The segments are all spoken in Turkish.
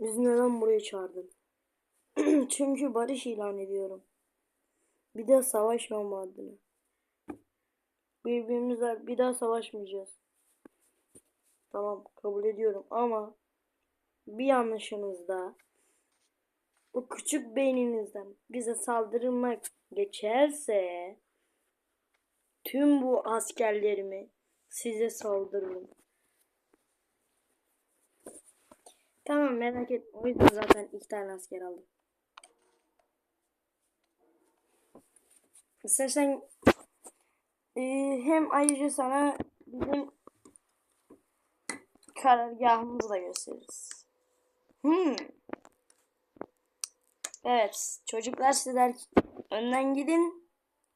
Bizi neden buraya çağırdın? Çünkü barış ilan ediyorum. Bir daha savaşmama adına. Birbirimizle bir daha savaşmayacağız. Tamam kabul ediyorum ama bir yanlışınız daha o küçük beyninizden bize saldırmak geçerse tüm bu askerlerimi size saldırırım. Tamam merak etme. O yüzden zaten iki tane asker aldım. İstersen e, hem ayrıca sana bizim karargahımızı da gösteririz. Hmm. Evet çocuklar sizler önden gidin.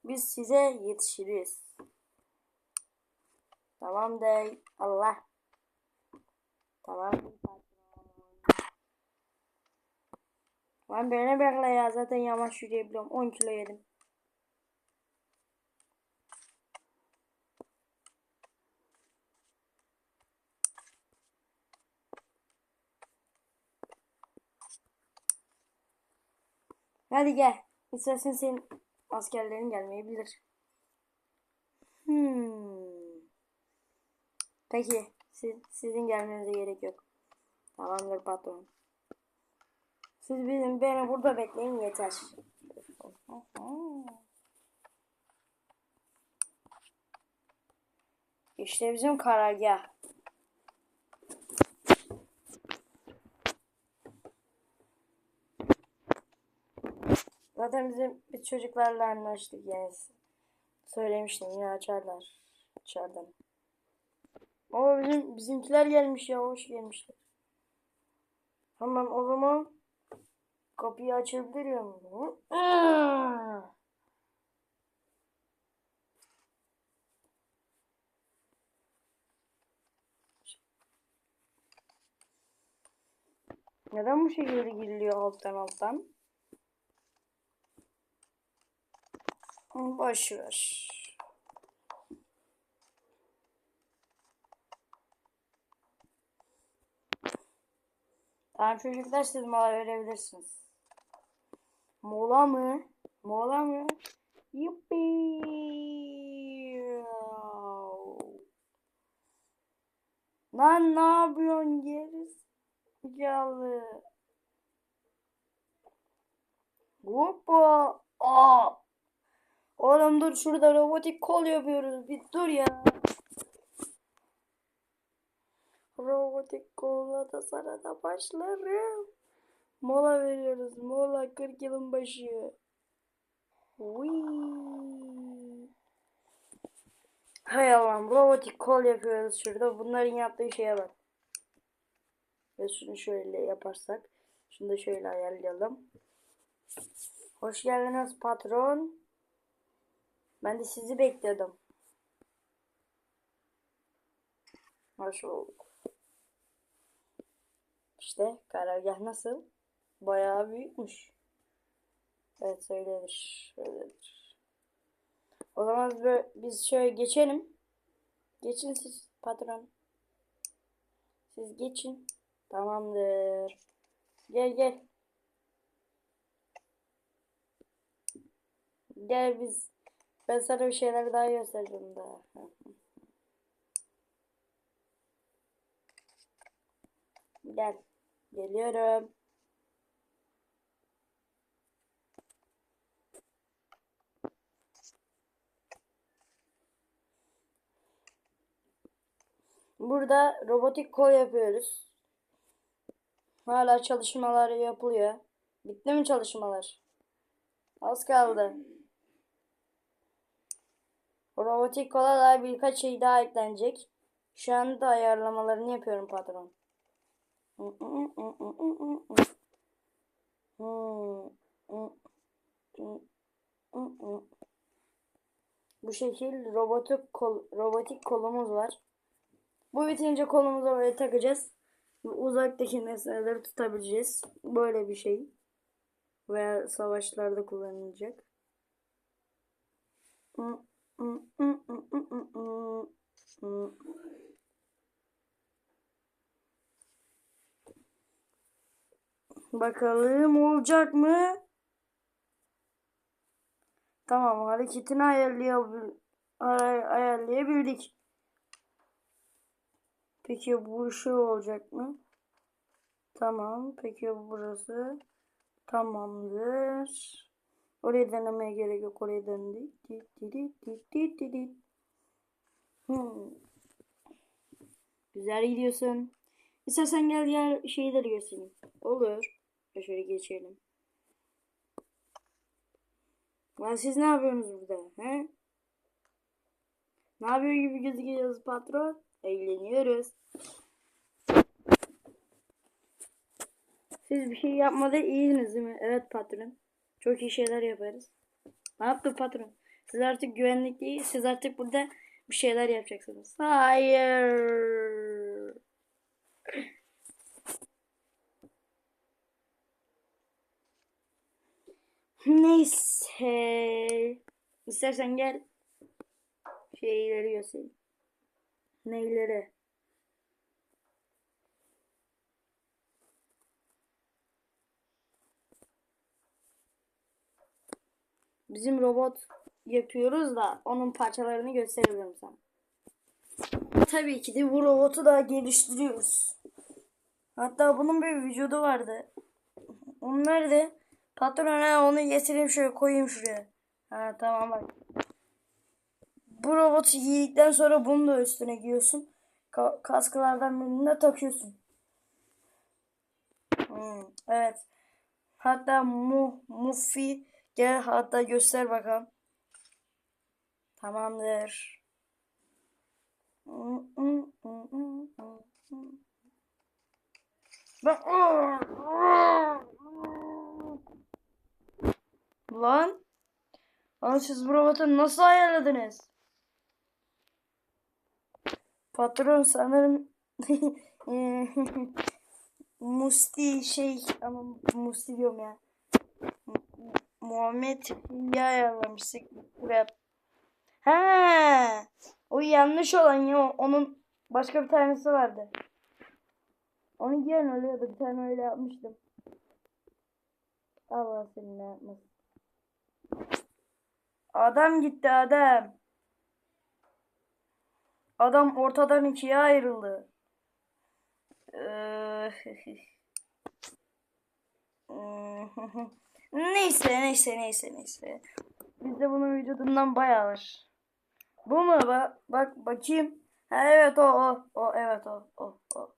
Biz size yetişiriz. Tamam de Allah. Tamam. Lan beni bekle ya zaten yavaş yürüyebiliyorum. 10 kilo yedim. Hadi gel. İstersen senin askerlerin gelmeyebilir. Hmm. Peki. Siz, sizin gelmenize gerek yok. Tamamdır patron. Siz bizim beni burada bekleyin yeter. İşte bizim karargah. Zaten bizim biz çocuklarla anlaştık yani. Söylemiştim yine açarlar. İçeriden. Ama bizim bizimkiler gelmiş ya hoş gelmişler. Tamam o zaman kapıyı açabilir miyim? Neden bu şekilde giriliyor alttan alttan? Boş ver. Tamam çocuklar siz mola verebilirsiniz. Mola mı? Mola mı? Yuppi. Lan ne yapıyorsun gerisi? Yalı. Hoppa. Aa. Oğlum dur şurada robotik kol yapıyoruz. Bir dur ya. Robotik kolla da sana da başlarım. Mola veriyoruz. Mola 40 yılın başı. Whee. Hay Allah'ım robotik kol yapıyoruz şurada. Bunların yaptığı şeye bak. Ve şunu şöyle yaparsak. Şunu da şöyle ayarlayalım. Hoş geldiniz patron. Ben de sizi bekliyordum. Hoş bulduk. İşte karargah nasıl? Bayağı büyükmüş. Evet öyledir. Öyledir. O zaman biz şöyle geçelim. Geçin siz patron. Siz geçin. Tamamdır. Gel gel. Gel biz. Ben sana bir şeyler daha göstereceğim daha. Gel. Geliyorum. Burada robotik kol yapıyoruz. Hala çalışmalar yapılıyor. Bitti mi çalışmalar? Az kaldı. Robotik kola da birkaç şey daha eklenecek. Şu anda ayarlamalarını yapıyorum patron. Bu şekil robotik kol, robotik kolumuz var. Bu bitince kolumuza böyle takacağız. Uzaktaki nesneleri tutabileceğiz. Böyle bir şey. Veya savaşlarda kullanılacak. Bakalım olacak mı? Tamam hareketini ayarlayabil ay- ayarlayabildik. Peki bu şey olacak mı? Tamam. Peki burası? Tamamdır. Orayı denemeye gerek yok. Dit, dit. Hmm. Güzel gidiyorsun. İstersen gel diğer şeyleri göstereyim. Olur. Şöyle geçelim. Lan siz ne yapıyorsunuz burada? He? Ne yapıyor gibi gözüküyoruz patron? Eğleniyoruz. Siz bir şey yapmada iyisiniz değil mi? Evet patron. Çok iyi şeyler yaparız. Ne yaptı patron? Siz artık güvenlik değil, siz artık burada bir şeyler yapacaksınız. Hayır. Neyse. İstersen gel. Şeyleri göstereyim. Neyleri? Bizim robot yapıyoruz da onun parçalarını gösteririm sana. Tabii ki de bu robotu da geliştiriyoruz. Hatta bunun bir vücudu vardı. Onun nerede? Patrona onu getireyim şöyle koyayım şuraya. Ha tamam bak. Bu robotu giydikten sonra bunu da üstüne giyiyorsun. Ka- kaskılardan birini takıyorsun. Hmm, evet. Hatta mu Mufi gel hatta göster bakalım. Tamamdır. Lan. Lan siz bu robotu nasıl ayarladınız? Patron sanırım Musti şey ama Musti diyorum ya. Mu- Muhammed iyi ayarlamıştık buraya. Ha, o yanlış olan ya onun başka bir tanesi vardı. Onu giyen oluyordu bir tane öyle yapmıştım. Allah seni ne yapmasın. Adam gitti adam. Adam ortadan ikiye ayrıldı. Eee, neyse neyse neyse neyse. Bizde bunun vücudundan bayağı var. Bu mu? Bak, bak bakayım. Ha, evet o o. O evet o o o.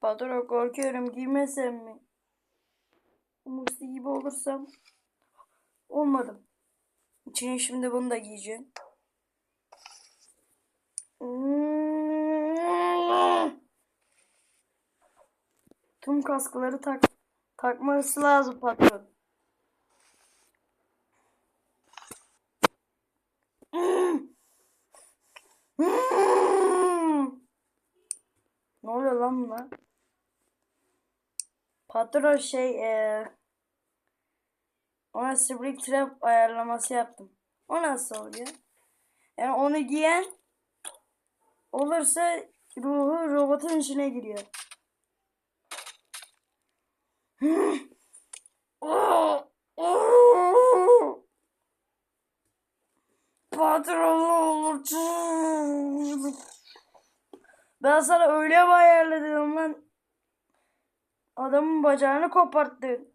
Patron korkuyorum giymesem mi? Musti gibi olursam. Olmadım. İçine şimdi bunu da giyeceğim. Tüm kaskıları tak takması lazım patron. Ne oluyor lan buna? Patron şey eee ona spring trap ayarlaması yaptım. O nasıl oluyor? Yani onu giyen olursa ruhu robotun içine giriyor. Patron olur. Ben sana öyle mi ayarladım lan? Adamın bacağını koparttın.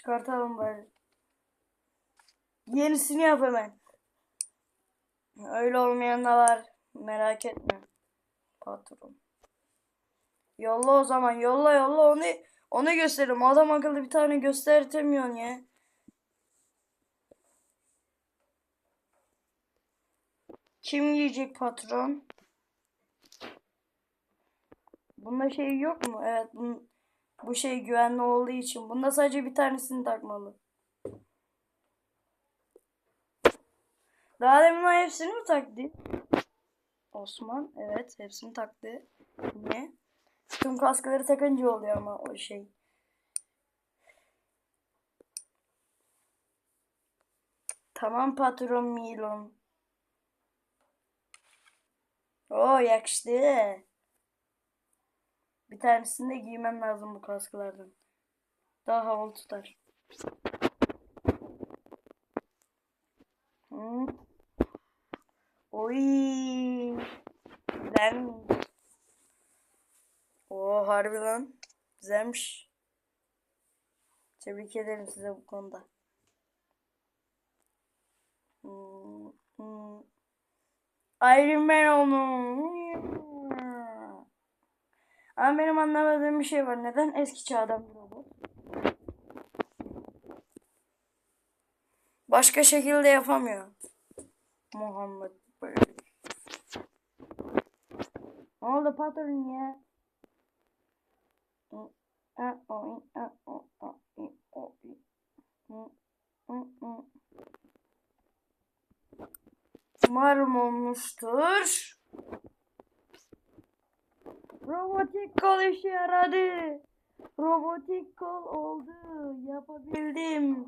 Çıkartalım bari. Yenisini yap hemen. Öyle olmayan da var. Merak etme. Patron. Yolla o zaman. Yolla yolla onu onu gösterim. Adam akıllı bir tane göstertemiyorsun ya. Kim yiyecek patron? Bunda şey yok mu? Evet bunun, bu şey güvenli olduğu için. Bunda sadece bir tanesini takmalı. Daha demin hepsini mi taktı? Osman evet hepsini taktı. Ne? Tüm kaskları takınca oluyor ama o şey. Tamam patron Milon. Oo yakıştı. Bir tanesini de giymem lazım bu kasklardan. Daha havalı tutar. Oy. Güzel. Oo harbi lan. Güzelmiş. Tebrik ederim size bu konuda. Hmm, hmm. Iron Man oldum. Ama benim anlamadığım bir şey var. Neden eski çağdan bir robot? Başka şekilde yapamıyor. Muhammed Bey. Ne oldu patron ya? Umarım olmuştur. Robotik kol işe yaradı. Robotik kol oldu. Yapabildim.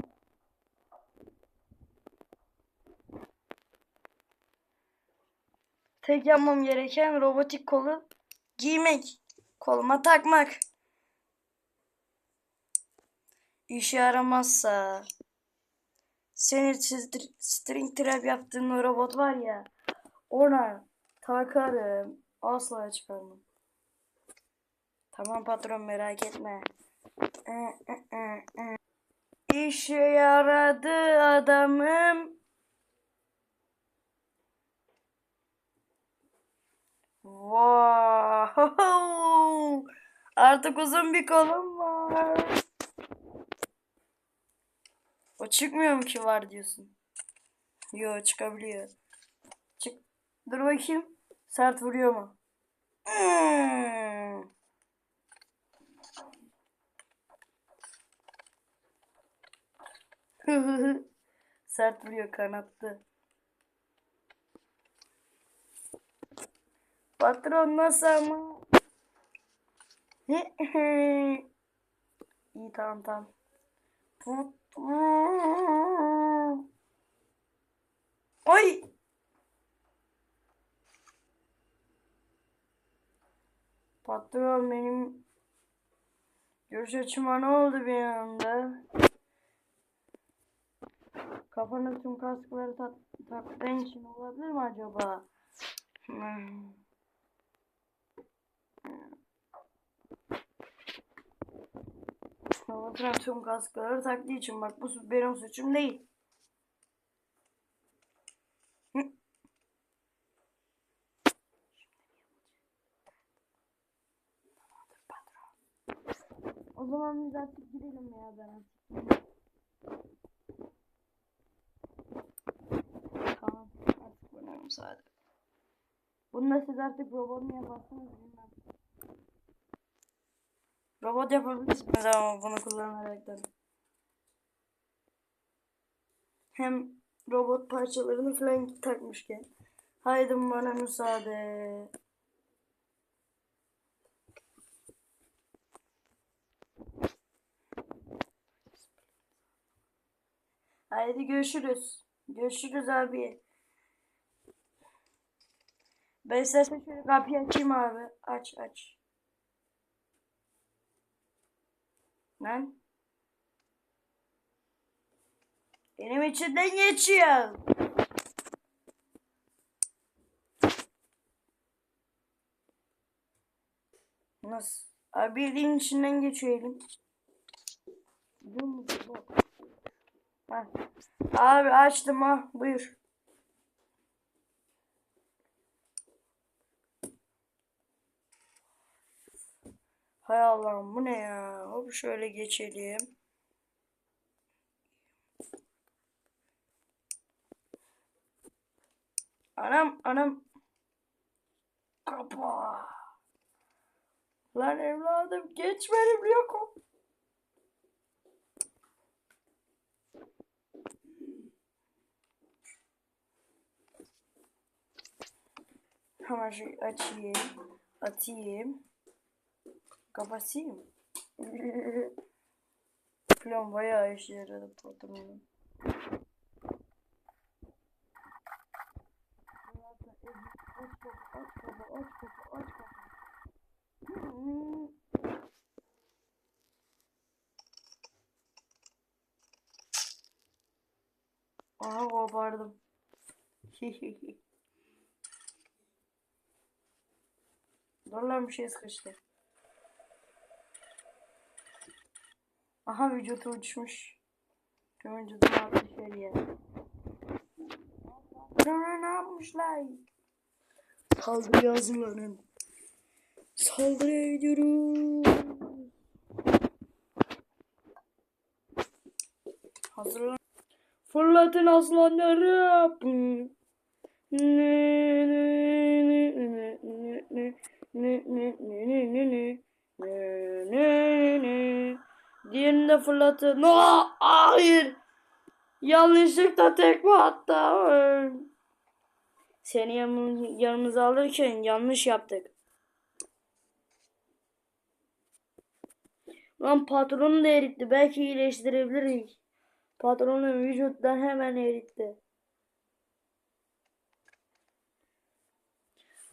Tek yapmam gereken robotik kolu giymek. Koluma takmak. İşe yaramazsa senin str- string trap yaptığın robot var ya ona takarım. Asla çıkarmam. Tamam patron merak etme. İşe yaradı adamım. Wow! Artık uzun bir kolum var. O çıkmıyor mu ki var diyorsun? Yo çıkabiliyor. Çık. Dur bakayım. Sert vuruyor mu? Hmm. Sert vuruyor kanattı. Patron nasıl ama? İyi tamam tamam. Ay! Patron benim görüş açıma ne oldu bir anda? Kafana tüm kaskları tak taktığın için olabilir mi acaba? Hmm. Tüm kaskları taktığı için bak bu benim suçum değil. O zaman biz artık gidelim ya ben artık. Tamam bana müsaade. Bunda siz artık robot mu yaparsınız bilmem. Robot yapabilirsiniz ama bunu kullanaraktan. Hem robot parçalarını falan takmışken. Haydi bana müsaade. Haydi görüşürüz. Görüşürüz abi. Ben istersen şöyle kapıyı açayım abi. Aç aç. Lan. Benim içinden geçiyor. Nasıl? Abi bildiğin içinden geçiyor elim. Abi açtım ha. Buyur. Hay Allah'ım bu ne ya? Hop şöyle geçelim. Anam anam. Kapa. Lan evladım geç benim yokum. Hemen şu açayım. Atayım. Kapatayım. Plan bayağı işe yaradı patronum. Aha kopardım. Dur lan bir şey sıkıştı. Aha vücudu uçmuş. Vücudu ne yapmış öyle ya. Sonra ne yapmışlar? Saldırıya hazırlanın. Saldırıya gidiyoruz. Hazırlan. Fırlatın aslanları. Ne ne ne ne ne ne ne ne ne ne ne ne ne ne ne Diğerini de fırlatın. No, hayır. Yanlışlıkla tekme attım. Seni yanım- yanımıza alırken yanlış yaptık. Lan patronu da eritti. Belki iyileştirebiliriz. Patronun vücuttan hemen eritti.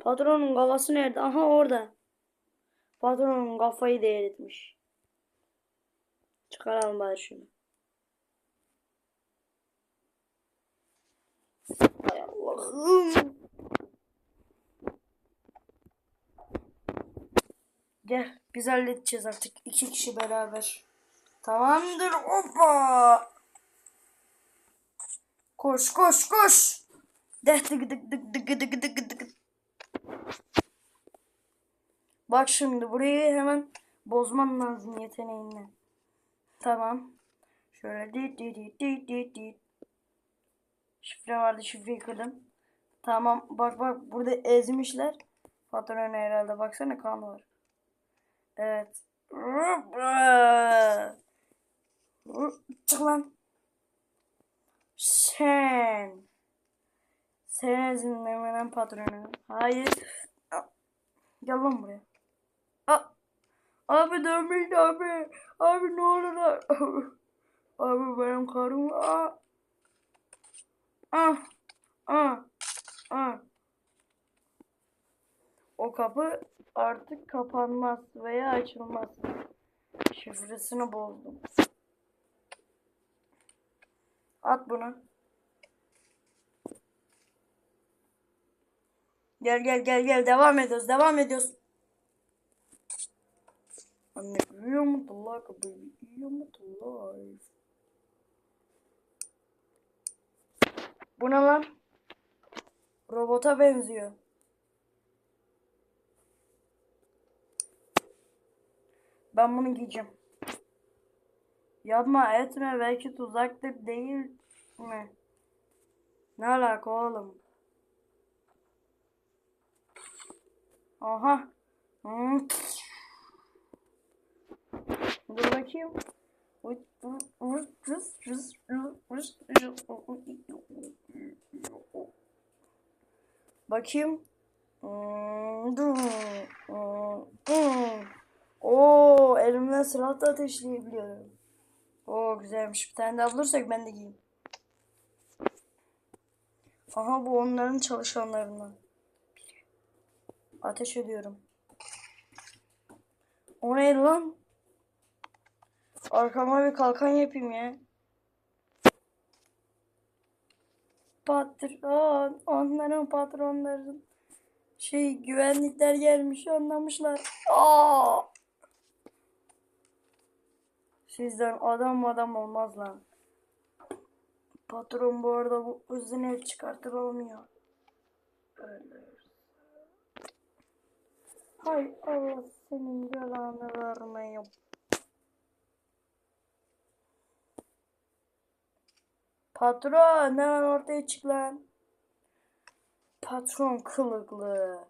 Patronun kafası nerede? Aha orada. Patronun kafayı da eritmiş. Çıkaralım bari şunu. Hay Allah'ım. Gel biz halledeceğiz artık iki kişi beraber. Tamamdır hoppa. Koş koş koş. Deh dık dık dık dık dık dık dık. Bak şimdi burayı hemen bozman lazım yeteneğinle. Tamam. Şöyle di di di di di di. Şifre vardı şifreyi kırdım. Tamam bak bak burada ezmişler. Patron herhalde baksana kan var. Evet. Çık lan. Sen. Sen ezinlemeden patronu. Hayır. Gel lan buraya. Abi dönmeyin abi. Abi ne olur abi. Abi benim karım. Aa. Ah. Ah. Ah. O kapı artık kapanmaz veya açılmaz. Şifresini bozdum. At bunu. Gel gel gel gel devam ediyoruz devam ediyoruz. Anne uyuyor mu Allah kapıyı uyuyor mu Allah. Bu ne lan? Robota benziyor. Ben bunu giyeceğim. Yapma etme belki tuzaktır değil mi? Ne alaka oğlum? Aha. Hmm. Dur bakayım. Bakayım. Hmm. Hmm, hmm. Oo, elimden silah da ateşleyebiliyorum. Oo güzelmiş. Bir tane daha bulursak ben de giyeyim. Aha bu onların çalışanlarından. Ateş ediyorum. O neydi lan? Arkama bir kalkan yapayım ya. Patron, onların patronların şey güvenlikler gelmiş anlamışlar. Aa! Sizden adam adam olmaz lan. Patron bu arada bu hızını çıkartır olmuyor. Hay Allah senin yalanı vermeyeyim. Patron hemen ortaya çık lan. Patron kılıklı.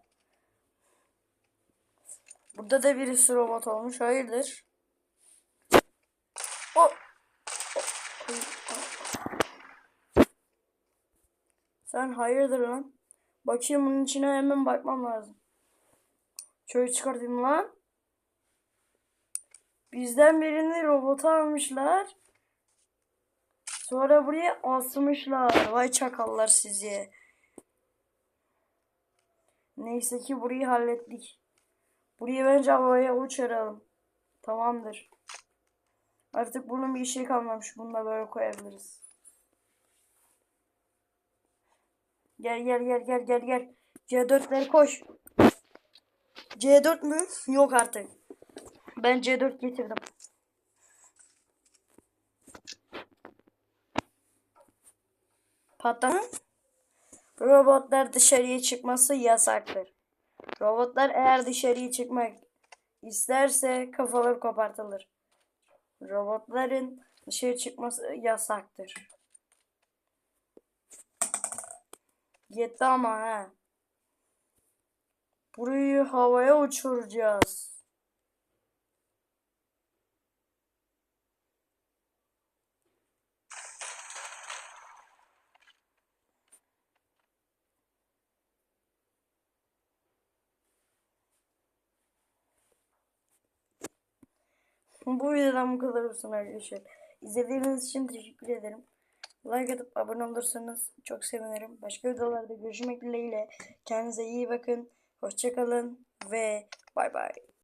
Burada da birisi robot olmuş. Hayırdır? O. Sen hayırdır lan? Bakayım bunun içine hemen bakmam lazım. Şöyle çıkartayım lan. Bizden birini robota almışlar. Sonra buraya asmışlar. Vay çakallar sizi. Neyse ki burayı hallettik. Burayı bence havaya uçuralım. Tamamdır. Artık bunun bir işi kalmamış. Bunu da böyle koyabiliriz. Gel gel gel gel gel gel. C4'leri koş. C4 mü? Yok artık. Ben C4 getirdim. Patla. Robotlar dışarıya çıkması yasaktır. Robotlar eğer dışarıya çıkmak isterse kafaları kopartılır. Robotların dışarı çıkması yasaktır. Yetti ama ha. Burayı havaya uçuracağız. Bu videodan bu kadar olsun arkadaşlar. İzlediğiniz için teşekkür ederim. Like atıp abone olursanız çok sevinirim. Başka videolarda görüşmek dileğiyle. Kendinize iyi bakın. Hoşçakalın ve bay bay.